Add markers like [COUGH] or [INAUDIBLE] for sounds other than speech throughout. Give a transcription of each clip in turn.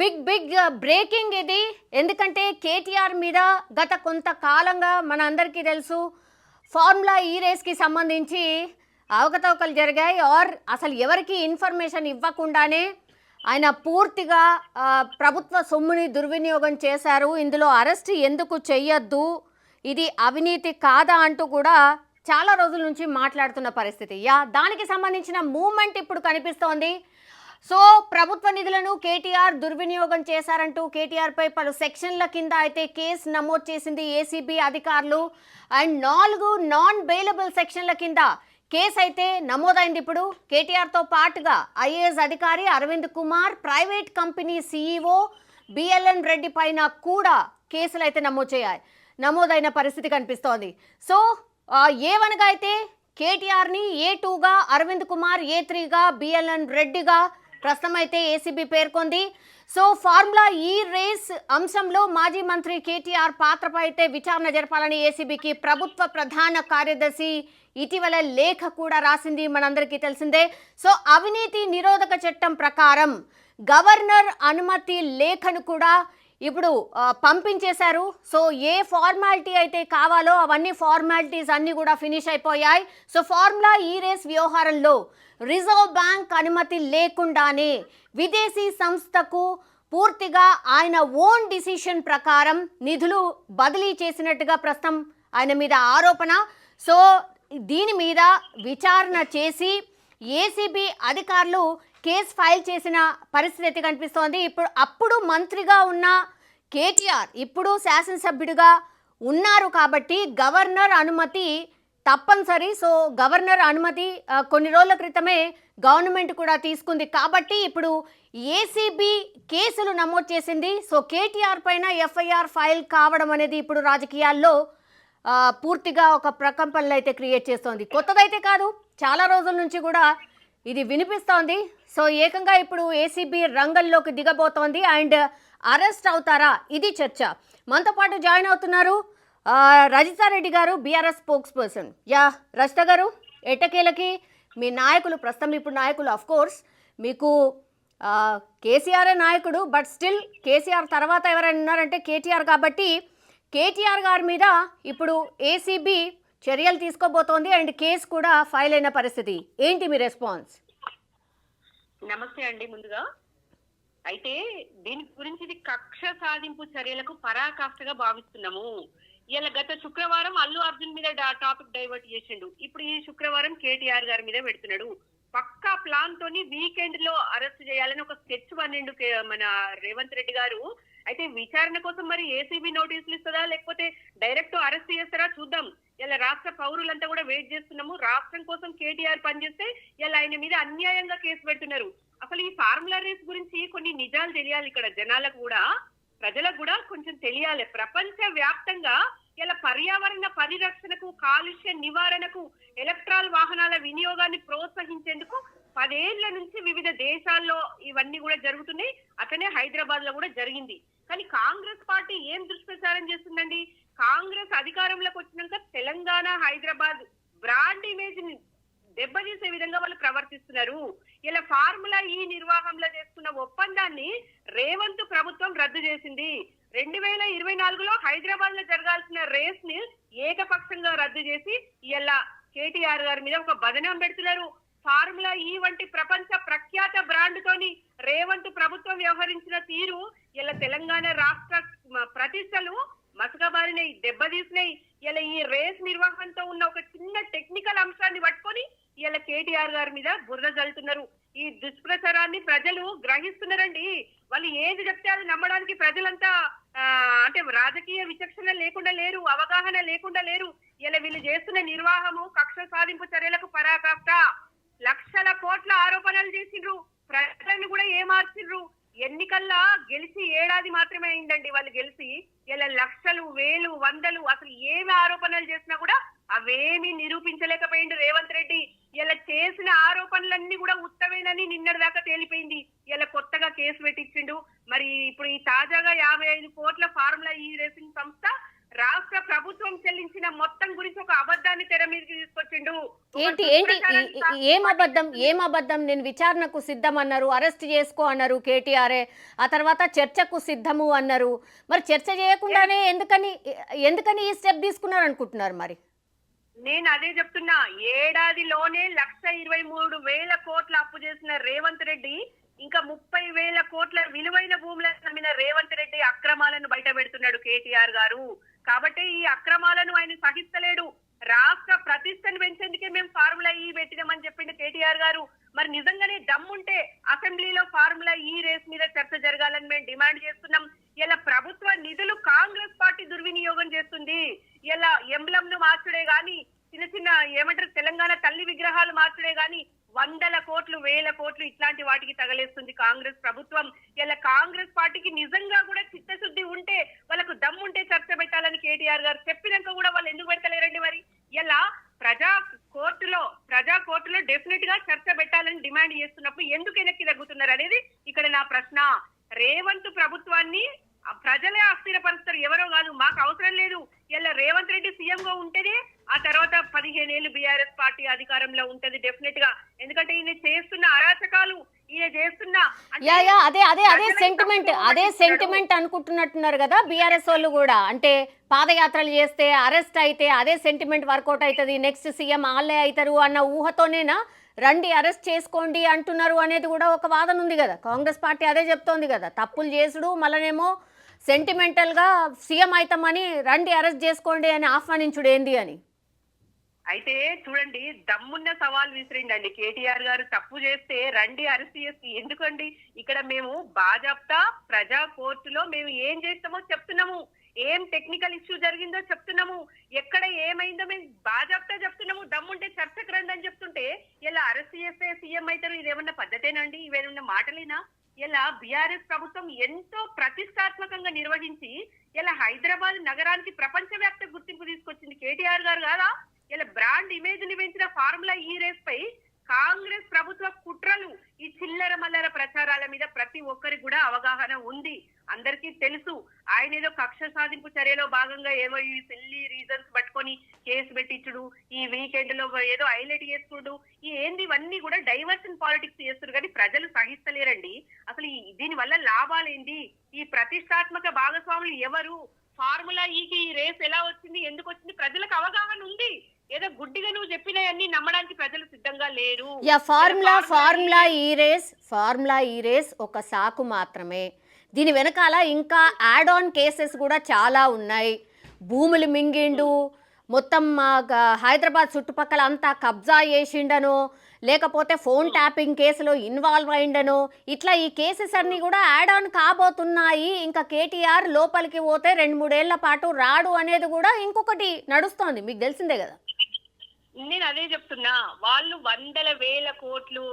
Big big breaking ఇది. ఎందుకంటే కేటీఆర్ మీద గత కొంతకాలంగా మన అందరికీ తెలుసు ఫార్ములా ఈ రేస్కి సంబంధించి అవకతవకలు జరిగాయి. ఆర్ అసలు ఎవరికి ఇన్ఫర్మేషన్ ఇవ్వకుండానే ఆయన పూర్తిగా ప్రభుత్వ సొమ్ముని దుర్వినియోగం చేశారు. ఇందులో అరెస్ట్ ఎందుకు చెయ్యొద్దు? ఇది అవినీతి కాదా అంటూ కూడా చాలా రోజుల నుంచి మాట్లాడుతున్న పరిస్థితి. యా దానికి సంబంధించిన మూమెంట్ ఇప్పుడు కనిపిస్తోంది. సో ప్రభుత్వ నిధులను కేటీఆర్ దుర్వినియోగం చేశారంటూ కేటీఆర్ పై పలు సెక్షన్ల కింద అయితే కేసు నమోదు చేసింది ఏసీబీ అధికారులు. అండ్ నాలుగు నాన్ బెయిలబుల్ సెక్షన్ల కింద కేసు అయితే నమోదైంది ఇప్పుడు. కేటీఆర్తో పాటుగా ఐఏఎస్ అధికారి Arvind Kumar private company CEO BLN Reddy పైన కూడా కేసులు అయితే నమోదు చేయాలి నమోదైన పరిస్థితి కనిపిస్తోంది. సో ఏవనగా అయితే కేటీఆర్ని ఏ టూగా అరవింద్ కుమార్ ఏ త్రీగా బిఎల్ఎన్ రెడ్డిగా ప్రస్తుతం అయితే ఏసీబీ పేర్కొంది. సో ఫార్ములా ఈ రేస్ అంశంలో మాజీ మంత్రి కేటీఆర్ పాత్రపై అయితే విచారణ జరపాలని ఏసీబీకి ప్రభుత్వ ప్రధాన కార్యదర్శి ఇటీవల లేఖ కూడా రాసింది మనందరికీ తెలిసిందే. సో అవినీతి నిరోధక చట్టం ప్రకారం గవర్నర్ అనుమతి లేఖను కూడా ఇప్పుడు పంపించేశారు. సో ఏ ఫార్మాలిటీ అయితే కావాలో అవన్నీ ఫార్మాలిటీస్ అన్నీ కూడా ఫినిష్ అయిపోయాయి. సో ఫార్ములా ఈ రేస్ వ్యవహారంలో రిజర్వ్ బ్యాంక్ అనుమతి లేకుండానే విదేశీ సంస్థకు పూర్తిగా ఆయన ఓన్ డిసిషన్ ప్రకారం నిధులు బదిలీ చేసినట్టుగా ప్రస్తుతం ఆయన మీద ఆరోపణ. సో దీని మీద విచారణ చేసి ఏసీబీ అధికారులు కేసు ఫైల్ చేసిన పరిస్థితి అయితే కనిపిస్తోంది. ఇప్పుడు అప్పుడు మంత్రిగా ఉన్న కేటీఆర్ ఇప్పుడు శాసనసభ్యుడిగా ఉన్నారు కాబట్టి గవర్నర్ అనుమతి తప్పనిసరి. సో గవర్నర్ అనుమతి కొన్ని రోజుల క్రితమే గవర్నమెంట్ కూడా తీసుకుంది. కాబట్టి ఇప్పుడు ఏసీబీ కేసులు నమోదు చేసింది. సో కేటీఆర్ పైన ఎఫ్ఐఆర్ ఫైల్ కావడం అనేది ఇప్పుడు రాజకీయాల్లో పూర్తిగా ఒక ప్రకంపనలు అయితే క్రియేట్ చేస్తోంది. కొత్తదైతే కాదు. చాలా రోజుల నుంచి కూడా ఇది వినిపిస్తోంది. సో ఏకంగా ఇప్పుడు ఏసీబీ రంగంలోకి దిగబోతోంది. అండ్ అరెస్ట్ అవుతారా? ఇది చర్చ. మనతో పాటు జాయిన్ అవుతున్నారు Rajitha Reddy garu BRS spokesperson yeah Rajitha garu ఎట్టకేలకి? మీ నాయకులు ప్రస్తుతం ఇప్పుడు నాయకులు అఫ్ కోర్స్ మీకు కేసీఆర్ నాయకుడు బట్ స్టిల్ కేసీఆర్ తర్వాత ఎవరైనా ఉన్నారంటే కేటీఆర్ కాబట్టి కేటీఆర్ గారి మీద ఇప్పుడు ఏసీబీ చర్యలు తీసుకోబోతోంది అండ్ కేసు కూడా ఫైల్ అయిన పరిస్థితి. ఏంటి మీ రెస్పాన్స్? నమస్తే అండి ముందుగా. అయితే దీని గురించి ఇది కక్ష సాధింపు చర్యలకు పరాకాష్ఠగా భావిస్తున్నాము. ఇలా గత శుక్రవారం అల్లు అర్జున్ మీద టాపిక్ డైవర్ట్ చేసిండు. ఇప్పుడు ఈ శుక్రవారం కేటీఆర్ గారి మీద పెడుతున్నాడు. పక్కా ప్లాన్ తోని వీకెండ్లో అరెస్ట్ చేయాలని ఒక స్కెచ్ పన్నెండు మన రేవంత్ రెడ్డి గారు. అయితే విచారణ కోసం మరి ఏసీబీ నోటీసులు ఇస్తుందా లేకపోతే డైరెక్ట్ అరెస్ట్ చేస్తారా చూద్దాం. ఇలా రాష్ట్ర పౌరులంతా కూడా వెయిట్ చేస్తున్నాము. రాష్ట్రం కోసం కేటీఆర్ పనిచేస్తే ఇలా ఆయన మీద అన్యాయంగా కేసు పెడుతున్నారు. అసలు ఈ ఫార్ములా రేస్ గురించి కొన్ని నిజాలు తెలియాలి ఇక్కడ జనాలకు కూడా. ప్రజలకు కూడా కొంచెం తెలియాలి. ప్రపంచ వ్యాప్తంగా ఇలా పర్యావరణ పరిరక్షణకు కాలుష్య నివారణకు ఎలక్ట్రాల్ వాహనాల వినియోగాన్ని ప్రోత్సహించేందుకు పదేళ్ళ నుంచి వివిధ దేశాల్లో ఇవన్నీ కూడా జరుగుతున్నాయి. అట్లనే హైదరాబాద్లో కూడా జరిగింది. కానీ కాంగ్రెస్ పార్టీ ఏం దుష్ప్రచారం చేస్తుందండి? కాంగ్రెస్ అధికారంలోకి వచ్చినాక తెలంగాణ హైదరాబాద్ బ్రాండ్ ఇమేజ్ని దెబ్బతీసే విధంగా వాళ్ళు ప్రవర్తిస్తున్నారు. ఇలా ఫార్ములా ఈ నిర్వాహంలో చేసుకున్న ఒప్పందాన్ని రేవంత్ ప్రభుత్వం రద్దు చేసింది. రెండు వేల ఇరవై నాలుగులో హైదరాబాద్లో జరగాల్సిన రేస్ని ఏకపక్షంగా రద్దు చేసి ఇలా కేటీఆర్ గారి మీద ఒక బదనం పెడుతున్నారు. ఫార్ములా ఈ వంటి ప్రపంచ ప్రఖ్యాత బ్రాండ్ తోని రేవంత్ ప్రభుత్వం వ్యవహరించిన తీరు ఇలా తెలంగాణ రాష్ట్ర ప్రతిష్టలు మసకబారినై దెబ్బతీసినాయి ఇలా ఈ రేస్ నిర్వహణతో ఉన్న ఒక చిన్న టెక్నికల్ అంశాన్ని పట్టుకొని ఇలా కేటీఆర్ గారి మీద బురద జల్లుతున్నారు. ఈ దుష్ప్రచారాన్ని ప్రజలు గ్రహిస్తున్నారండి. వాళ్ళు ఏది చెప్తే అది నమ్మడానికి ప్రజలంతా అంటే రాజకీయ విచక్షణ లేకుండా లేరు అవగాహన లేకుండా లేరు. ఇలా వీళ్ళు చేస్తున్న నిర్వాహము కక్ష సాధింపు చర్యలకు పరాకాష్ట లక్షల కోట్ల ఆరోపణలు చేసిండ్రు. ప్రజలను కూడా ఏమార్చిండ్రు ఎన్నికల్లో గెలిచి ఏడాది మాత్రమే అయిందండి వాళ్ళు గెలిచి. ఇలా లక్షలు వేలు వందలు అసలు ఏమి ఆరోపణలు చేసినా కూడా అవేమి నిరూపించలేకపోయిండు రేవంత్ రెడ్డి. ఇలా చేసిన ఆరోపణలన్నీ కూడా ఉత్తమేనని నిన్నటి దాకా తేలిపోయింది. ఇలా కొత్తగా కేసు పెట్టించిండు. మరి ఇప్పుడు ఈ తాజాగా యాభై ఐదు కోట్ల ఫార్ములా ఈ రేసింగ్ సంస్థ రాష్ట్ర ప్రభుత్వం చెల్లించిన మొత్తం గురించి ఒక అబద్ధాన్ని తెర మీదకి తీసుకొచ్చిండు. ఏంటి ఏంటి ఏం అబద్ధం? ఏం అబద్ధం? నేను విచారణకు సిద్ధం అన్నారు అరెస్ట్ చేసుకో అన్నారు కేటీఆర్ఏ ఆ తర్వాత చర్చకు సిద్ధము అన్నారు. మరి చర్చ చేయకుండానే ఎందుకని ఎందుకని ఈ స్టెప్ తీసుకున్నారు అనుకుంటున్నారు మరి? నేను అదే చెప్తున్నా. ఏడాదిలోనే లక్ష ఇరవై మూడు వేల కోట్ల అప్పు చేసిన రేవంత్ రెడ్డి ఇంకా ముప్పై వేల కోట్ల విలువైన భూములను నమ్మిన రేవంత్ రెడ్డి అక్రమాలను బయట పెడుతున్నాడు కేటీఆర్ గారు. కాబట్టి ఈ అక్రమాలను ఆయన సహిస్తలేడు. రాష్ట్ర ప్రతిష్టను పెంచేందుకే మేము ఫార్ములా ఈ పెట్టినామని చెప్పిండు కేటీఆర్ గారు. మరి నిజంగానే దమ్ముంటే అసెంబ్లీలో ఫార్ములా ఈ రేస్ మీద చర్చ జరగాలని మేము డిమాండ్ చేస్తున్నాం. ఇలా ప్రభుత్వ నిధులు కాంగ్రెస్ పార్టీ దుర్వినియోగం చేస్తుంది. ఇలా ఎంబ్లంను మార్చుడే గాని చిన్న చిన్న ఏమంటారు తెలంగాణ తల్లి విగ్రహాలు మార్చుడే గాని వందల కోట్లు వేల కోట్లు ఇట్లాంటి వాటికి తగలేస్తుంది కాంగ్రెస్ ప్రభుత్వం. ఇలా కాంగ్రెస్ పార్టీకి నిజంగా కూడా చిత్తశుద్ధి ఉంటే వాళ్ళకు దమ్ముంటే చర్చ పెట్టాలని కేటీఆర్ గారు చెప్పినాక కూడా వాళ్ళు ఎందుకు పెడతలేరండి మరి? ఇలా ప్రజా కోర్టులో ప్రజా కోర్టులో డెఫినెట్గా చర్చ పెట్టాలని డిమాండ్ చేస్తున్నప్పుడు ఎందుకు వెనక్కి తగ్గుతున్నారు అనేది ఇక్కడ నా ప్రశ్న. రేవంత్ ప్రభుత్వాన్ని ప్రజలే అస్థిరపరుస్తారు ఎవరో కాదు మాకు అవసరం లేదు. ఇలా రేవంత్ రెడ్డి సీఎం గా ఉంటేనే ఆ తర్వాత పదిహేను ఏళ్ళు బీఆర్ఎస్ పార్టీ అధికారంలో ఉంటది డెఫినెట్గా. ఎందుకంటే ఈయన చేస్తున్న అరాచకాలు ఈయన చేస్తున్న అంటే యా యా అదే అదే అదే సెంటిమెంట్ అదే. సెంటిమెంట్ అనుకుంటున్నట్టున్నారు కదా బీఆర్ఎస్ వాళ్ళు కూడా. అంటే పాదయాత్రలు చేస్తే అరెస్ట్ అయితే అదే సెంటిమెంట్ వర్కౌట్ అవుతుంది. నెక్స్ట్ సీఎం వాళ్ళే అవుతారు అన్న ఊహతోనేనా రండి అరెస్ట్ చేసుకోండి అంటున్నారు అనేది కూడా ఒక వాదన ఉంది కదా. కాంగ్రెస్ పార్టీ అదే చెప్తోంది కదా. తప్పులు చేసుడు మళ్ళనేమో సెంటిమెంటల్గా సీఎం అవుతామని రండి అరెస్ట్ చేసుకోండి అని ఆహ్వానించుడు ఏంది అని? అయితే చూడండి దమ్మున్న సవాల్ విసిరిండండి కేటీఆర్ గారు తప్పు చేస్తే రండి అరెస్ట్ చేసి. ఎందుకండి? ఇక్కడ మేము బాజాప్తా ప్రజా కోర్టులో మేము ఏం చేస్తామో చెప్తున్నాము. ఏం టెక్నికల్ ఇష్యూ జరిగిందో చెప్తున్నాము. ఎక్కడ ఏమైందో మేము బాజాప్తా చెప్తున్నాము. దమ్ముంటే చర్చకు రండి అని చెప్తుంటే ఇలా అరెస్ట్ చేస్తే సీఎం అవుతారు ఇదేమన్నా పద్ధతేనండి ఇవేమన్నా మాటలేనా? ఇలా బీఆర్ఎస్ ప్రభుత్వం ఎంతో ప్రతిష్టాత్మకంగా నిర్వహించి ఇలా హైదరాబాద్ నగరానికి ప్రపంచవ్యాప్త గుర్తింపు తీసుకొచ్చింది కేటీఆర్ గారు కాదా? ఇలా బ్రాండ్ ఇమేజ్ని పెంచిన ఫార్ములా ఈ రేస్ పై కాంగ్రెస్ ప్రభుత్వ కుట్రలు ఈ చిల్లర మల్లర ప్రచారాల మీద ప్రతి ఒక్కరికి కూడా అవగాహన ఉంది. అందరికీ తెలుసు. ఆయన ఏదో కక్ష సాధింపు చర్యలో భాగంగా ఏవో ఈ సిల్లీ రీజన్స్ పట్టుకొని కేసు పెట్టించుడు ఈ వీకెండ్లో ఏదో హైలైట్ చేసుకుడు ఈ ఏంది ఇవన్నీ కూడా డైవర్షన్ పాలిటిక్స్ చేస్తారు కానీ ప్రజలు సహిస్తలేరండి. అసలు దీని వల్ల లాభాలేంది ఈ ప్రతిష్టాత్మక భాగస్వాములు ఎవరు? ఫార్ములా ఈకి e ఈ రేస్ ఎలా వచ్చింది? ఎందుకు వచ్చింది? ప్రజలకు అవగాహన ఉంది. ఏదో గుడ్డిగా నువ్వు చెప్పినవన్నీ నమ్మడానికి ప్రజలు సిద్ధంగా లేరు. Yeah formula formula E race formula E race ఒక సాకు మాత్రమే. దీని వెనకాల ఇంకా యాడ్ ఆన్ కేసెస్ కూడా చాలా ఉన్నాయి. భూములు మింగిండు మొత్తం హైదరాబాద్ చుట్టుపక్కల అంతా కబ్జా చేసిండను లేకపోతే ఫోన్ ట్యాపింగ్ కేసులో ఇన్వాల్వ్ అయిండను. ఇట్లా ఈ కేసెస్ అన్నీ కూడా యాడ్ ఆన్ కాబోతున్నాయి. ఇంకా కేటీఆర్ లోపలికి పోతే రెండు మూడేళ్ళ పాటు రాడు అనేది కూడా ఇంకొకటి నడుస్తోంది. మీకు తెలిసిందే కదా. నేను అదే చెప్తున్నా వాళ్ళు వందల వేల కోట్లు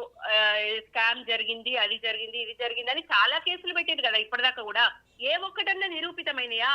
స్కామ్ జరిగింది అది జరిగింది ఇది జరిగింది అని చాలా కేసులు పెట్టారు కదా ఇప్పటిదాకా కూడా. ఏ ఒక్కటన్నా నిరూపితమైనయా?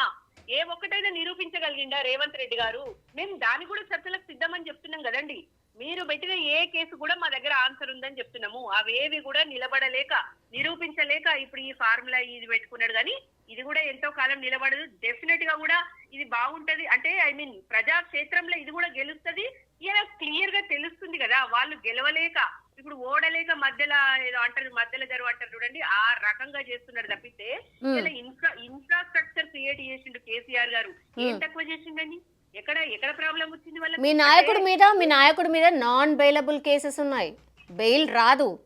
ఏ ఒక్కటైనా నిరూపించగలిగిండా రేవంత్ రెడ్డి గారు? మేము దాని కూడా చర్చలకు సిద్ధమని చెప్తున్నాం కదండి. మీరు పెట్టిన ఏ కేసు కూడా మా దగ్గర ఆన్సర్ ఉందని చెప్తున్నాము. అవేవి కూడా నిలబడలేక నిరూపించలేక ఇప్పుడు ఈ ఫార్ములా ఇది పెట్టుకున్నాడు కానీ ఇది కూడా ఎంతో కాలం నిలబడదు. డెఫినెట్గా కూడా ఇది బాగుంటది. అంటే ఐ మీన్ ప్రజాక్షేత్రంలో ఇది కూడా గెలుస్తది. ఇలా క్లియర్గా తెలుస్తుంది కదా వాళ్ళు గెలవలేక ఇప్పుడు ఓడలేక మధ్యలో ఏదో అంటారు మధ్యలో జరువు అంటారు చూడండి ఆ రకంగా చేస్తున్నాడు తప్పితే. ఇలా ఇన్ఫ్రా ఇన్ఫ్రాస్ట్రక్చర్ క్రియేట్ చేసిండు కేసీఆర్ గారు. ఏం. తక్కువ చేసిండండి? ఎక్కడ ఎక్కడ ప్రాబ్లం వచ్చింది వాళ్ళకి? మీ నాయకుడి మీద మీ నాయకుడి మీద నాన్ బెయిలబుల్ కేసెస్ ఉన్నాయి. బెయిల్ రాదు.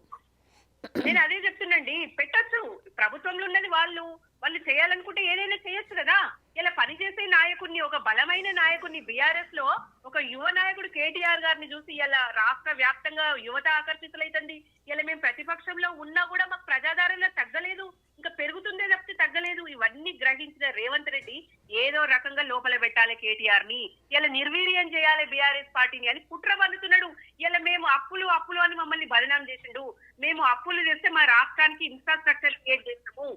నేను అదే చెప్తున్నాండి పెట్టొచ్చు. ప్రభుత్వంలో ఉన్నది వాళ్ళు. వాళ్ళు చేయాలనుకుంటే ఏదైనా చేయొచ్చు కదా. ఇలా పనిచేసే నాయకుడిని ఒక బలమైన నాయకుడిని బీఆర్ఎస్లో ఒక యువ నాయకుడు కేటీఆర్ గారిని చూసి ఇలా రాష్ట్ర వ్యాప్తంగా యువత ఆకర్షితులైతుంది ఇలా మేము ప్రతిపక్షంలో ఉన్నా కూడా మాకు ప్రజాదరణ తగ్గలేదు. ఇంకా పెరుగుతుందే తప్పితే తగ్గలేదు. ఇవన్నీ గ్రహించిన రేవంత్ రెడ్డి ఏదో రకంగా లోపల పెట్టాలి కేటీఆర్ని. ఇలా నిర్వీర్యం చేయాలి బీఆర్ఎస్ పార్టీని అని కుట్ర పన్నుతున్నాడు. ఇలా మేము అప్పులు అప్పులు అని మమ్మల్ని బదనాం చేసిండు. మేము అప్పులు చేస్తే మా రాష్ట్రానికి ఇన్ఫ్రాస్ట్రక్చర్ క్రియేట్ చేస్తాము.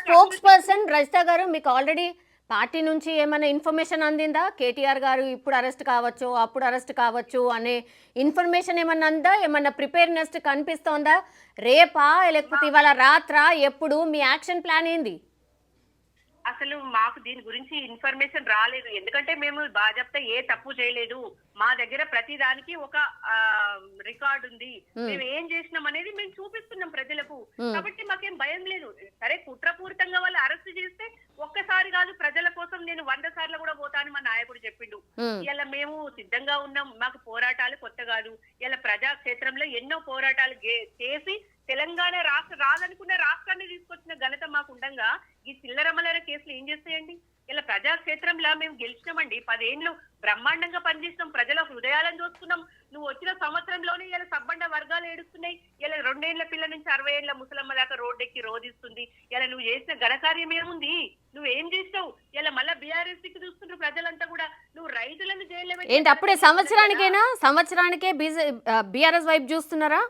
స్పోక్స్ పర్సన్ రజిత గారు మీకు ఆల్రెడీ పార్టీ నుంచి ఏమైనా ఇన్ఫర్మేషన్ అందిందా? కేటీఆర్ గారు ఇప్పుడు అరెస్ట్ కావచ్చు అప్పుడు అరెస్ట్ కావచ్చు అనే ఇన్ఫర్మేషన్ ఏమన్నా అందా? ఏమన్నా ప్రిపేర్నెస్ కనిపిస్తోందా? రేపా లేకపోతే ఇవాళ రాత్రా? ఎప్పుడు? మీ యాక్షన్ ప్లాన్ ఏంది? అసలు మాకు దీని గురించి ఇన్ఫర్మేషన్ రాలేదు. ఎందుకంటే మేము బాజప్తా ఏ తప్పు చేయలేదు. మా దగ్గర ప్రతి దానికి ఒక రికార్డ్ ఉంది. మేము. ఏం చేసినాం అనేది మేము చూపిస్తున్నాం ప్రజలకు. కాబట్టి మాకేం భయం లేదు. సరే కుట్రపూరితంగా వాళ్ళు అరెస్ట్ చేస్తే ఒక్కసారి కాదు ప్రజల కోసం నేను వంద సార్లు కూడా పోతాను మా నాయకుడు చెప్పిండు. ఇలా మేము సిద్ధంగా ఉన్నాం. మాకు పోరాటాలు కొత్త కాదు. ఇలా ప్రజా క్షేత్రంలో ఎన్నో పోరాటాలు చేసి తెలంగాణ రాష్ట్ర రాదనుకున్న తీసుకొచ్చిన ఘనత మాకు ఉండంగా ఈ చిల్లరమలర కేసులు ఏం చేస్తాయండి? ఇలా ప్రజా క్షేత్రంలో మేము గెలిచినామండి. పదేళ్ళు బ్రహ్మాండంగా పనిచేసినాం. ప్రజల హృదయాలను చూసుకున్నాం నువ్వు వచ్చిన సంవత్సరంలోనే ఇలా సబ్బండ వర్గాలు ఏడుస్తున్నాయి. ఇలా రెండేళ్ళ పిల్ల నుంచి అరవై ఏళ్ళ ముసలమ్మ దాకా రోడ్డెక్కి రోధిస్తుంది. ఇలా నువ్వు చేసిన ఘనకార్యం ఏముంది? నువ్వు ఏం చేస్తావు ఇలా మళ్ళీ బీఆర్ఎస్కి చూస్తుంటారు ప్రజలంతా కూడా నువ్వు రైతులను జైల్లో ఏంటి అప్పుడే సంవత్సరానికేనా? సంవత్సరానికే బీఆర్ఎస్ వైపు చూస్తున్నారా?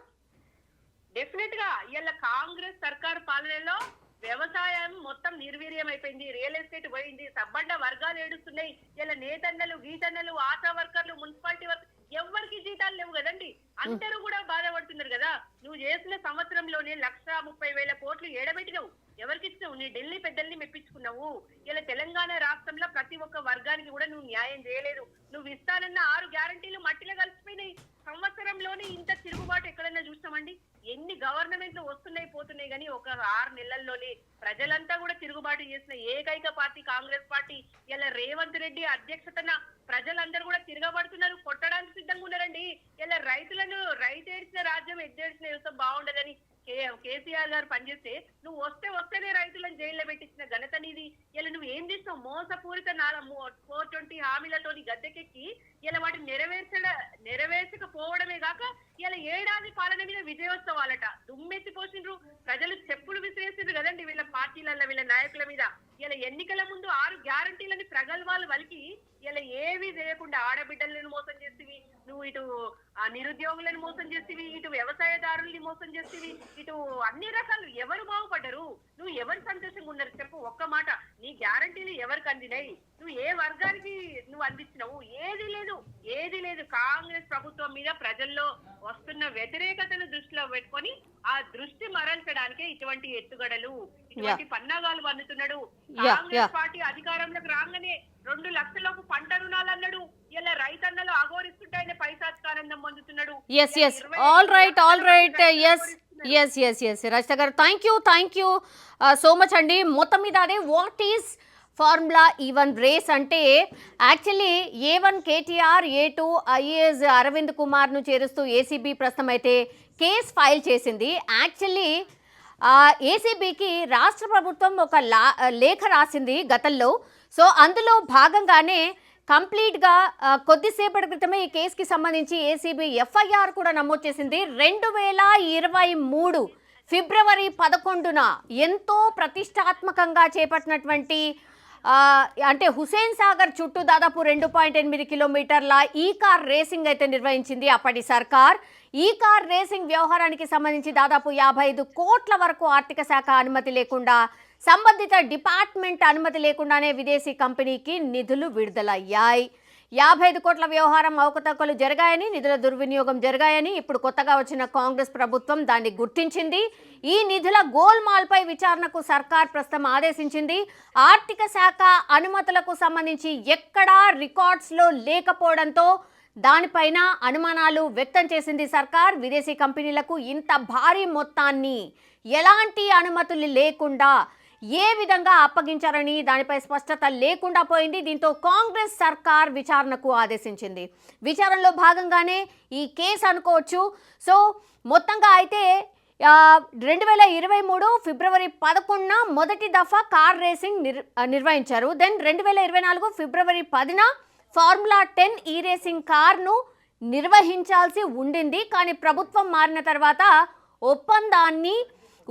డెఫినెట్గా ఇవాళ కాంగ్రెస్ సర్కార్ పాలనలో వ్యవసాయం మొత్తం నిర్వీర్యం అయిపోయింది రియల్ ఎస్టేట్ పోయింది సబ్బండ వర్గాలు ఏడుస్తున్నాయి ఇలా నేతన్నలు గీతన్నలు ఆశా వర్కర్లు మున్సిపాలిటీ వర్కర్ ఎవరికి జీతాలు లేవు కదండి. అందరూ కూడా బాధపడుతున్నారు కదా. నువ్వు చేసిన సంవత్సరంలోనే లక్ష ముప్పై వేల కోట్లు ఏడబెట్టినవు ఎవరికి ఇచ్చినావు నీ ఢిల్లీ పెద్దల్ని మెప్పించుకున్నావు. ఇలా తెలంగాణ రాష్ట్రంలో ప్రతి ఒక్క వర్గానికి కూడా నువ్వు న్యాయం చేయలేదు. నువ్వు ఇస్తానన్న ఆరు గ్యారంటీలు మట్టిలో కలిసిపోయినాయి. సంవత్సరంలోనే ఇంత తిరుగుబాటు ఎక్కడైనా చూస్తామండి? ఎన్ని గవర్నమెంట్లు వస్తున్నాయి పోతున్నాయి కానీ ఒక ఆరు నెలల్లోనే ప్రజలంతా కూడా తిరుగుబాటు చేసిన ఏకైక పార్టీ కాంగ్రెస్ పార్టీ ఇలా రేవంత్ రెడ్డి అధ్యక్షతన ప్రజలందరూ కూడా తిరగబడుతున్నారు కొట్టడానికి సిద్ధంగా ఉన్నారండి. ఇలా రైతులను రైతు ఏడ్చిన రాజ్యం ఎద్దేడ్చిన వ్యవస్థ బాగుండదని కేసీఆర్ గారు పనిచేస్తే నువ్వు వస్తే వస్తేనే రైతులను జైల్లో పెట్టించిన ఘనత నీది. ఇలా నువ్వు ఏం చేస్తావు మోసపూరిత నాల ఫోర్ ట్వంటీ హామీలతోని గద్దెకెక్కి ఇలా వాటిని నెరవేర్చడ నెరవేర్చకపోవడమే కాక ఇలా ఏడాది పాలన మీద విజయోత్సవాలట. దుమ్మెత్తి పోసిండ్రు. ప్రజలు చెప్పులు విసిరేసిండ్రు కదండి వీళ్ళ పార్టీలలో వీళ్ళ నాయకుల మీద. ఇలా ఎన్నికల ముందు ఆరు గ్యారంటీలని ప్రగల్భాలు వలికి ఇలా ఏవి చేయకుండా ఆడబిడ్డలను మోసం చేసివి నువ్వు ఇటు ఆ నిరుద్యోగులను మోసం చేసివి ఇటు వ్యవసాయదారుల్ని మోసం చేసివి ఇటు అన్ని రకాలు ఎవరు బాగుపడ్డరు? నువ్వు ఎవరు సంతోషంగా ఉన్నారు? చెప్పు ఒక్క మాట. నీ గ్యారంటీలు ఎవరికి అందినాయి? నువ్వు ఏ వర్గానికి నువ్వు అందించినావు? ఏది లేదు. ఏది లేదు. కాంగ్రెస్ ప్రభుత్వం మీద ప్రజల్లో వస్తున్న వ్యతిరేకతను దృష్టిలో పెట్టుకొని ఆ దృష్టి మరల్చడానికే ఇటువంటి ఎత్తుగడలు ఇటువంటి పన్నాగాలు పన్నుతున్నాడు. కాంగ్రెస్ పార్టీ అధికారంలోకి రాగానే రెండు లక్షలకు పంట రుణాలు అన్నాడు ఇలా రైతన్నలు అఘోరిస్తుంటే ఆయన పైశాచికానందం పొందుతున్నాడు. Yes yes all right all right yes yes yes yes Rajitha గారు thank you thank you so much అండి మొత్తం మీద అదే what is formula e E one race అంటే actually A one KTR A two IAS Aravind కుమార్ను చేరుస్తూ ACB ప్రస్తుతం అయితే case file చేసింది. యాక్చువల్లీ ఏసీబీకి రాష్ట్ర ప్రభుత్వం ఒక లా లేఖ రాసింది గతంలో. సో అందులో భాగంగానే కంప్లీట్గా కొద్దిసేపటి క్రితమే ఈ కేసుకి సంబంధించి ఏసీబీ ఎఫ్ఐఆర్ కూడా నమోదు చేసింది. రెండు వేల ఇరవై మూడు ఫిబ్రవరి పదకొండున ఎంతో ప్రతిష్టాత్మకంగా చేపట్టినటువంటి అంటే హుసేన్ సాగర్ చుట్టూ దాదాపు రెండు పాయింట్ ఎనిమిది కిలోమీటర్ల ఈ కార్ రేసింగ్ అయితే నిర్వహించింది అప్పటి సర్కార్. ఈ కార్ రేసింగ్ వ్యవహారానికి సంబంధించి దాదాపు యాభై ఐదు కోట్ల వరకు ఆర్థిక శాఖ అనుమతి లేకుండా సంబంధిత డిపార్ట్మెంట్ అనుమతి లేకుండానే విదేశీ కంపెనీకి నిధులు విడుదలయ్యాయి. యాభై ఐదు కోట్ల వ్యవహారం అవకతవకలు జరిగాయని నిధుల దుర్వినియోగం జరిగాయని ఇప్పుడు కొత్తగా వచ్చిన కాంగ్రెస్ ప్రభుత్వం దాన్ని గుర్తించింది. ఈ నిధుల గోల్మాల్పై విచారణకు సర్కార్ ప్రస్తుతం ఆదేశించింది. ఆర్థిక శాఖ అనుమతులకు సంబంధించి ఎక్కడా రికార్డ్స్లో లేకపోవడంతో దానిపైన అనుమానాలు వ్యక్తం చేసింది సర్కార్. విదేశీ కంపెనీలకు ఇంత భారీ మొత్తాన్ని ఎలాంటి అనుమతులు లేకుండా ఏ విధంగా అప్పగించారని దానిపై స్పష్టత లేకుండా పోయింది. దీంతో కాంగ్రెస్ సర్కార్ విచారణకు ఆదేశించింది. విచారణలో భాగంగానే ఈ కేసు అనుకోవచ్చు. సో మొత్తంగా అయితే రెండు వేల ఇరవై మూడు ఫిబ్రవరి పదకొండున మొదటి దఫా కార్ రేసింగ్ నిర్ నిర్వహించారు. దెన్ రెండు వేల ఇరవై నాలుగు ఫిబ్రవరి పదిన ఫార్ములా టెన్ ఈ రేసింగ్ కార్ను నిర్వహించాల్సి ఉండింది. కానీ ప్రభుత్వం మారిన తర్వాత ఒప్పందాన్ని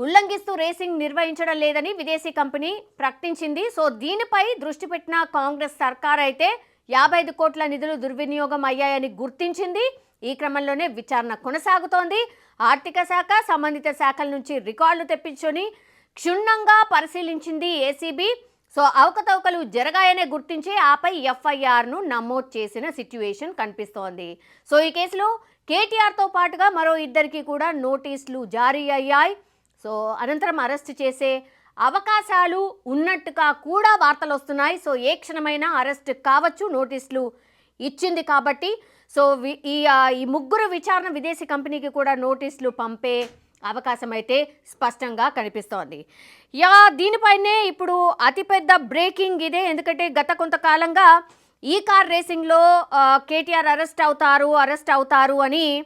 ఉల్లంఘిస్తూ రేసింగ్ నిర్వహించడం లేదని విదేశీ కంపెనీ ప్రకటించింది. సో దీనిపై దృష్టి పెట్టిన కాంగ్రెస్ సర్కార్ అయితే యాభై ఐదు కోట్ల నిధులు దుర్వినియోగం అయ్యాయని గుర్తించింది. ఈ క్రమంలోనే విచారణ కొనసాగుతోంది. ఆర్థిక శాఖ సంబంధిత శాఖల నుంచి రికార్డులు తెప్పించుకొని క్షుణ్ణంగా పరిశీలించింది ఏసీబీ. సో అవకతవకలు జరగాయనే గుర్తించి ఆపై ఎఫ్ఐఆర్ను నమోదు చేసిన సిట్యుయేషన్ కనిపిస్తోంది. సో ఈ కేసులో కేటీఆర్తో పాటుగా మరో ఇద్దరికి కూడా నోటీసులు జారీ అయ్యాయి. సో అనంతరం అరెస్ట్ చేసే అవకాశాలు ఉన్నట్టుగా కూడా వార్తలు వస్తున్నాయి. సో ఏ క్షణమైనా అరెస్ట్ కావచ్చు నోటీసులు ఇచ్చింది కాబట్టి. సో వి- ఈ ఈ ముగ్గురు విచారణ విదేశీ కంపెనీకి కూడా నోటీసులు పంపే అవకాశం అయితే స్పష్టంగా కనిపిస్తోంది. యా దీనిపైనే ఇప్పుడు అతిపెద్ద బ్రేకింగ్ ఇదే. ఎందుకంటే గత కొంతకాలంగా ఈ కార్ రేసింగ్లో కేటీఆర్ అరెస్ట్ అవుతారు అరెస్ట్ అవుతారు అని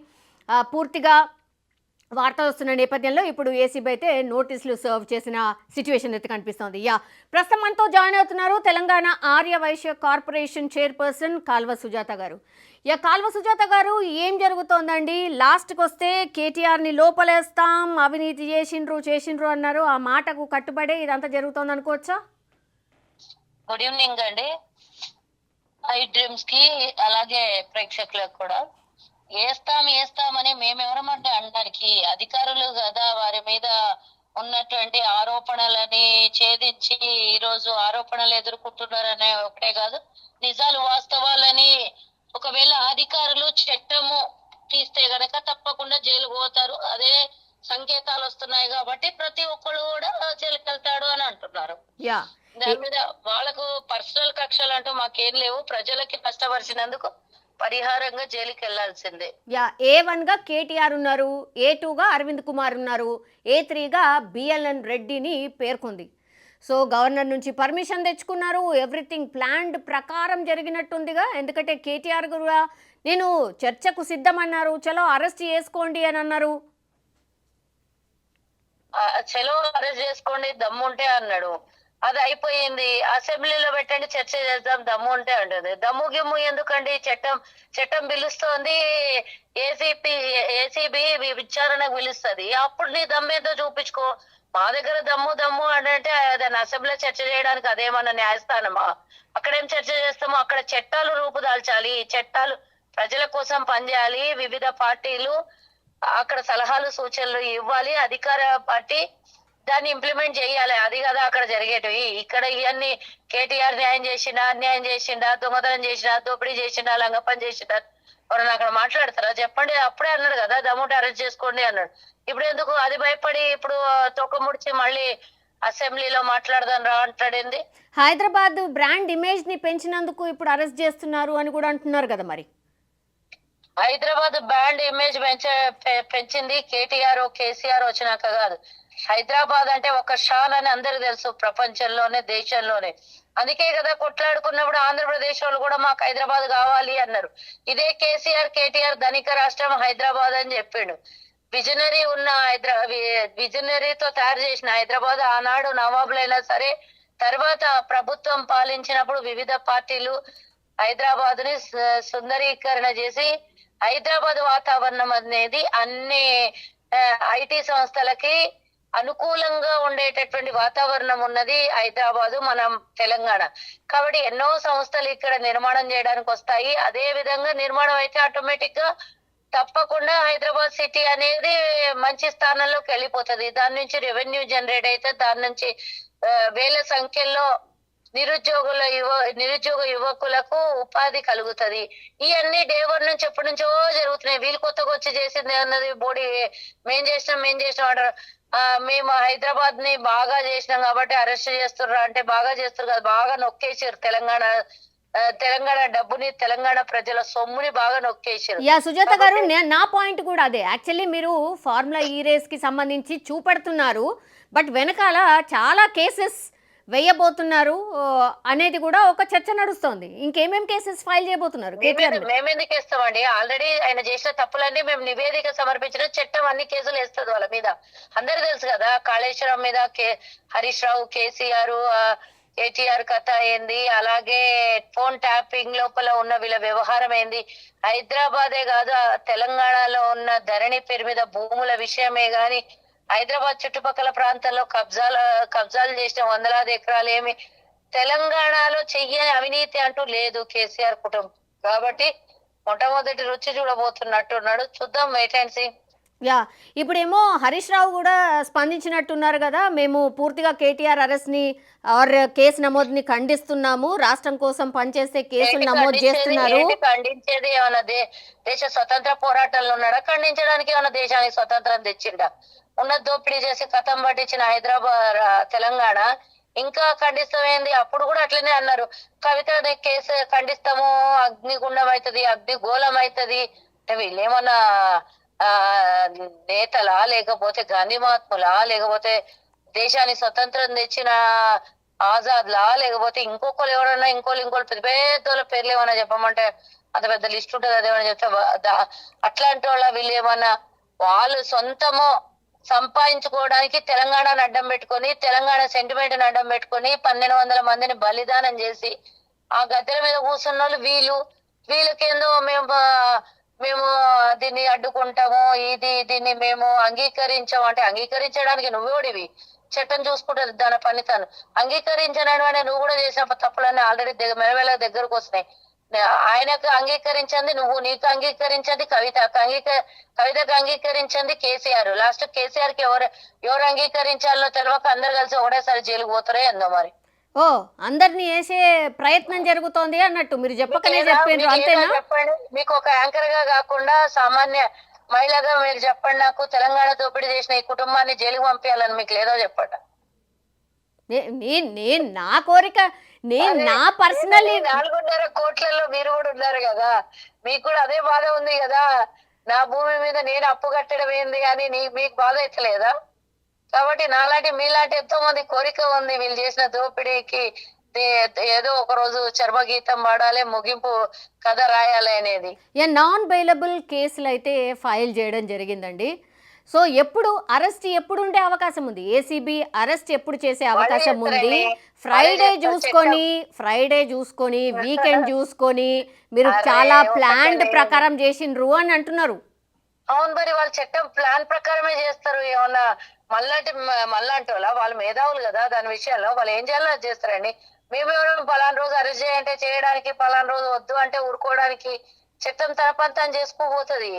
పూర్తిగా వార్తలు వస్తున్న నేపథ్యంలో ఇప్పుడు ఏసీబీ అయితే నోటీసులు సర్వ్ చేసిన సిచ్యువేషన్ అయితే కనిపిస్తోంది. యా ప్రస్తుతం మనతో జాయిన్ అవుతున్నారు తెలంగాణ ఆర్య వైశ్య కార్పొరేషన్ చైర్పర్సన్ కాల్వ సుజాత గారు. యా కాల్వ సుజాత గారు ఏం జరుగుతోందండి? లాస్ట్కి వస్తే కేటీఆర్ని లోపలేస్తాం అవినీతి చేసిండ్రు చేసిండ్రు అన్నారు. ఆ మాటకు కట్టుబడే ఇదంతా జరుగుతోంది అనుకోవచ్చా? గుడ్ ఈవినింగ్ అండి. ఐ డ్రీమ్స్కి అలాగే ప్రేక్షకులకు కూడా. వేస్తాం వేస్తామని మేమెవరమంటే అనడానికి అధికారులు కదా వారి మీద ఉన్నటువంటి ఆరోపణలని ఛేదించి ఈ రోజు ఆరోపణలు ఎదుర్కొంటున్నారనే ఒకటే కాదు నిజాలు వాస్తవాలని ఒకవేళ అధికారులు చట్టము తీస్తే గనక తప్పకుండా జైలుకు పోతారు. అదే సంకేతాలు వస్తున్నాయి కాబట్టి ప్రతి ఒక్కరు కూడా జైలుకి వెళ్తాడు అని అంటున్నారు. దాని మీద వాళ్ళకు పర్సనల్ కక్షలు అంటూ మాకేం లేవు. ప్రజలకి కష్టపరిచినందుకు పరిహారంగా జైలుకి వెళ్ళాల్సిందే యా ఏ వన్గా కేటీఆర్ ఉన్నారు ఏ టూగా అరవింద్ కుమార్ ఉన్నారు ఏ త్రీగా బిఎల్ఎన్ రెడ్డిని పేర్కొంది. సో గవర్నర్ నుంచి పర్మిషన్ తెచ్చుకున్నారు ఎవ్రీథింగ్ ప్లాన్డ్ ప్రకారం జరిగినట్టుందిగా. ఎందుకంటే కేటీఆర్ కూడా నేను చర్చకు సిద్ధమన్నారు చలో అరెస్ట్ చేసుకోండి అని అన్నారు. చలో అరెస్ట్ చేసుకోండి దమ్ము ఉంటే అన్నాడు. అది అయిపోయింది. అసెంబ్లీలో పెట్టండి చర్చ చేద్దాం దమ్ము ఉంటే ఉంటుంది దమ్ము గిమ్ము ఎందుకండి? చట్టం చట్టం పిలుస్తోంది. ఏసీపీ ఏసీబీ విచారణకు పిలుస్తుంది. అప్పుడు నీ దమ్ము ఏదో చూపించుకో. మా దగ్గర దమ్ము దమ్ము అని అంటే దాన్ని అసెంబ్లీలో చర్చ చేయడానికి అదేమన్నా న్యాయస్థానమా? అక్కడేం చర్చ చేస్తామో? అక్కడ చట్టాలు రూపుదాల్చాలి. చట్టాలు ప్రజల కోసం పనిచేయాలి. వివిధ పార్టీలు అక్కడ సలహాలు సూచనలు ఇవ్వాలి. అధికార పార్టీ దాన్ని ఇంప్లిమెంట్ చేయాలి. అది కదా అక్కడ జరిగేటివి. ఇక్కడ ఇవన్నీ కేటీఆర్ న్యాయం చేసిండా అన్యాయం చేసిండా దొంగతనం చేసినా దోపిడీ చేసిండా లంగపని చేసిండా? ఎవరన్నా అక్కడ మాట్లాడతారా? చెప్పండి. అప్పుడే అన్నాడు కదా దమ్ముట అరెస్ట్ చేసుకోండి అన్నాడు. ఇప్పుడు ఎందుకు? అది భయపడి ఇప్పుడు తొక్క ముడిచి మళ్ళీ అసెంబ్లీలో మాట్లాడదాం రా అంటాడేంది హైదరాబాద్ బ్రాండ్ ఇమేజ్ని పెంచినందుకు ఇప్పుడు అరెస్ట్ చేస్తున్నారు అని కూడా అంటున్నారు కదా మరి. హైదరాబాద్ బ్రాండ్ ఇమేజ్ పెంచ పెంచింది కేటీఆర్ కేసీఆర్ వచ్చినాక కాదు. హైదరాబాద్ అంటే ఒక షాన్ అని అందరికి తెలుసు ప్రపంచంలోనే దేశంలోనే. అందుకే కదా కొట్లాడుకున్నప్పుడు ఆంధ్రప్రదేశ్ వాళ్ళు కూడా మాకు హైదరాబాద్ కావాలి అన్నారు. ఇదే కేసీఆర్ కేటీఆర్ ధనిక రాష్ట్రం హైదరాబాద్ అని చెప్పిండు. విజనరీ ఉన్న హైదరా విజనరీతో తయారు చేసిన హైదరాబాద్ ఆనాడు నవాబులైనా సరే తర్వాత ప్రభుత్వం పాలించినప్పుడు వివిధ పార్టీలు హైదరాబాద్ని సుందరీకరణ చేసి హైదరాబాద్ వాతావరణం అనేది అన్ని ఐటీ సంస్థలకి అనుకూలంగా ఉండేటటువంటి వాతావరణం ఉన్నది హైదరాబాదు మనం తెలంగాణ. కాబట్టి ఎన్నో సంస్థలు ఇక్కడ నిర్మాణం చేయడానికి వస్తాయి. అదే విధంగా నిర్మాణం అయితే ఆటోమేటిక్గా తప్పకుండా హైదరాబాద్ సిటీ అనేది మంచి స్థానంలోకి వెళ్ళిపోతుంది. దాని నుంచి రెవెన్యూ జనరేట్ అయితే దాని నుంచి వేల సంఖ్యలో నిరుద్యోగుల యువ నిరుద్యోగ యువకులకు ఉపాధి కలుగుతది. ఇవన్నీ డే వన్ నుంచి ఎప్పటి నుంచో జరుగుతున్నాయి. వీళ్ళు కొత్తగా వచ్చి చేసింది అన్నది బోడీ మేం చేసినాం మేం చేసినాం అంటారు ఆ, మేము హైదరాబాద్ని బాగా చేసినాం కాబట్టి అరెస్ట్ చేస్తుర్రా అంటే బాగా చేస్తారు కదా బాగా నొక్కేసారు తెలంగాణ తెలంగాణ డబ్బుని తెలంగాణ ప్రజల సొమ్ముని బాగా నొక్కేసారు యా సుజాత గారు నే- పాయింట్ కూడా అదే. యాక్చువల్లీ మీరు ఫార్ములా ఈ రేస్కి సంబంధించి చూపెడుతున్నారు. బట్ వెనకాల చాలా కేసెస్ వేయబోతున్నారు అనేది కూడా ఒక చర్చ నడుస్తోంది. ఇంకేమేం కేసెస్ ఫైల్ చేయబోతున్నారు? మేమెందుకు వేస్తామండి? ఆల్రెడీ ఆయన చేసిన తప్పులన్నీ మేము నివేదిక సమర్పించిన చట్టం అన్ని కేసులు వేస్తుంది వాళ్ళ మీద. అందరు తెలుసు కదా కాళేశ్వరం మీద కే హరీష్ రావు కేసీఆర్ కేటీఆర్ కథ ఏంది? అలాగే ఫోన్ ట్యాపింగ్ లోపల ఉన్న వీళ్ళ వ్యవహారం ఏంది? హైదరాబాదే కాదు తెలంగాణలో ఉన్న ధరణి పేరు మీద భూముల విషయమే గాని హైదరాబాద్ చుట్టుపక్కల ప్రాంతాల్లో కబ్జాలు కబ్జాలు చేసిన వందలాది ఎకరాలు ఏమి తెలంగాణలో చెయ్యని అవినీతి అంటూ లేదు కేసీఆర్ కుటుంబం. కాబట్టి మొట్టమొదటి రుచి చూడబోతున్నట్టున్నాడు. చూద్దాం వెయిట్ అండ్ సీ యా ఇప్పుడేమో హరీష్ రావు కూడా స్పందించినట్టున్నారు కదా మేము పూర్తిగా కేటీఆర్ అరెస్ట్ని ఆర్ కేసు నమోదుని ఖండిస్తున్నాము రాష్ట్రం కోసం పనిచేస్తే కేసులు నమోదు? చేస్తున్నారు. ఖండించేది? ఏమన్నా దేశ స్వతంత్ర పోరాటంలో ఉన్నాడా? ఖండించడానికి ఏమన్నా దేశానికి స్వతంత్రం తెచ్చిండా? ఉన్న దోపిడీ చేసి కథం పట్టించిన హైదరాబాద్ తెలంగాణ ఇంకా ఖండిస్తామేంది అప్పుడు కూడా అట్లనే అన్నారు. కవిత కేసు ఖండిస్తాము అగ్నిగుండం అవుతుంది అగ్నిగోళం అవుతుంది వీళ్ళేమన్నా ఆ నేతలా లేకపోతే గాంధీ మహాత్ములా లేకపోతే దేశానికి స్వతంత్రం తెచ్చిన ఆజాద్ లా లేకపోతే ఇంకొకరు ఎవరన్నా ఇంకోళ్ళు ఇంకోళ్ళు పెద్ద పెద్దోళ్ళ పేర్లు ఏమన్నా చెప్పమంటే అంత పెద్ద లిస్ట్ ఉంటుంది అదేమన్నా చెప్తే అట్లాంటి వాళ్ళ వీళ్ళు ఏమన్నా వాళ్ళు సొంతము సంపాదించుకోవడానికి తెలంగాణను అడ్డం పెట్టుకొని తెలంగాణ సెంటిమెంట్ అడ్డం పెట్టుకొని పన్నెండు వందల మందిని బలిదానం చేసి ఆ గద్దెల మీద కూర్చున్న వాళ్ళు. వీళ్ళు వీళ్ళకేందో మేము మేము దీన్ని అడ్డుకుంటాము ఇది దీన్ని మేము అంగీకరించాము అంటే అంగీకరించడానికి నువ్వేడివి చట్టం చూసుకుంటుంది దాని పని తను అంగీకరించడం నువ్వు కూడా చేసిన తప్పులన్నీ ఆల్రెడీ మెలమెల దగ్గరకు వస్తున్నాయి. ఆయనకు అంగీకరించింది నువ్వు నీకు అంగీకరించింది కవితకు అంగీక కవితకు అంగీకరించింది కేసీఆర్. లాస్ట్ కేసీఆర్కి ఎవరు ఎవరు అంగీకరించాలో తెలియక అందరు కలిసి ఒకటేసారి జైలుకు పోతారో ఏందో మరి. ఓ అందరినీ వేసే ప్రయత్నం జరుగుతోంది అన్నట్టు మీరు చెప్పకనే అంతేనా? చెప్పండి? మీకు ఒక యాంకర్గా కాకుండా సామాన్య మహిళగా మీరు చెప్పండి నాకు తెలంగాణ దోపిడీ చేసిన ఈ కుటుంబాన్ని జైలుకు పంపించాలని మీకు లేదో చెప్పండి నేను నా కోరిక నేను నా పర్సనల్ నాలుగున్నర కోట్లలో మీరు కూడా ఉన్నారు కదా. మీకు కూడా అదే బాధ ఉంది కదా. నా భూమి మీద నేను అప్పు కట్టడం ఏంది అని నీ మీకు బాధ అవుతలేదా కాబట్టి నాలాంటి మీలాంటి ఎంతో మంది కోరిక ఉంది. వీళ్ళు చేసిన దోపిడీకి ఏదో ఒక రోజు చర్మగీతం పాడాలి ముగింపు కథ రాయాలి అనేది. నాన్ బెయిలబుల్ కేసులు అయితే ఫైల్ చేయడం జరిగిందండి. సో ఎప్పుడు అరెస్ట్ ఎప్పుడు ఉండే అవకాశం ఉంది? ఏసీబీ అరెస్ట్ ఎప్పుడు చేసే అవకాశం ఉంది. ఫ్రైడే చూసుకొని ఫ్రైడే చూసుకొని వీకెండ్ [LAUGHS] చూసుకొని మీరు చాలా ప్లాన్డ్. ప్రకారం చేసిండ్రు అని అంటున్నారు. అవును మరి వాళ్ళ చట్టం ప్లాన్ ప్రకారమే చేస్తారు. ఏమన్నా మళ్ళాంటి మళ్ళాంటి వాళ్ళ వాళ్ళు మేధావులు కదా దాని విషయంలో. వాళ్ళు ఏం చేయాలో అది చేస్తారండి. మేము ఎవరైనా పలానా రోజు అరెస్ట్ చేయంటే చేయడానికి పలానా రోజు వద్దు అంటే ఊరుకోవడానికి చట్టం తన పని తను చేసుకోబోతుంది